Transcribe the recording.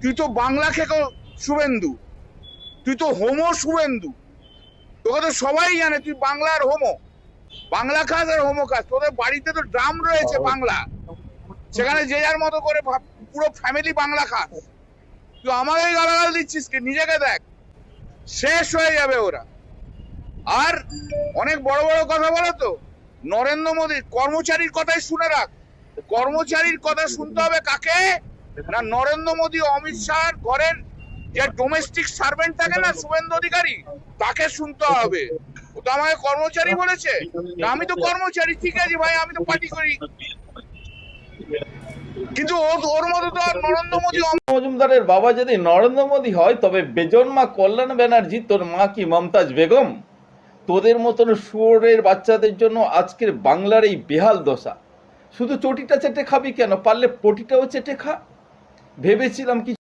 তুই তো বাংলা খেকো শুভেন্দু। তুই তো হোমো শুভেন্দু। তোকে তো সবাই জানে তুই বাংলার হোমো। বাংলা খাস আর হোমো খাস তোদের বাড়িতে তো ড্রাম রয়েছে বাংলা। সেখানে যে যার মতো করে পুরো ফ্যামিলি বাংলা খাস। তুই আমাকে গালাগাল দিচ্ছিস কি? নিজেকে দেখ। শেষ হয়ে যাবে ওরা। আর অনেক বড় বড় কথা বলো তো? নরেন্দ্র মোদী কর্মচারীর কথাই শুনে রাখ। কর্মচারীর কথা শুনতে হবে কাকে? না, নরেন্দ্র মোদী, অমিত শাহ ঘরের যে ডোমেস্টিক সার্ভেন্ট থাকে না, শুভেন্দু অধিকারী, তাকে শুনতে হবে। ও তো আমাকে কর্মচারী বলেছে। আমি তো কর্মচারী, ঠিক আছে ভাই, আমি তো পার্টি করি। কিন্তু ওর মতো তো আর নরেন্দ্র মোদী মজুমদারের বাবা যদি নরেন্দ্র মোদী হয়, তবে বেজন্মা কল্যাণ ব্যানার্জি, তোর মা কি মমতাজ বেগম? তোদের মতন শুয়োরের বাচ্চাদের জন্য আজকের বাংলার এই বেহাল দশা। শুধু চটিটা চেটে খাবি কেন? পারলে পটিটাও চেটে খা। ভেবেছিলাম কি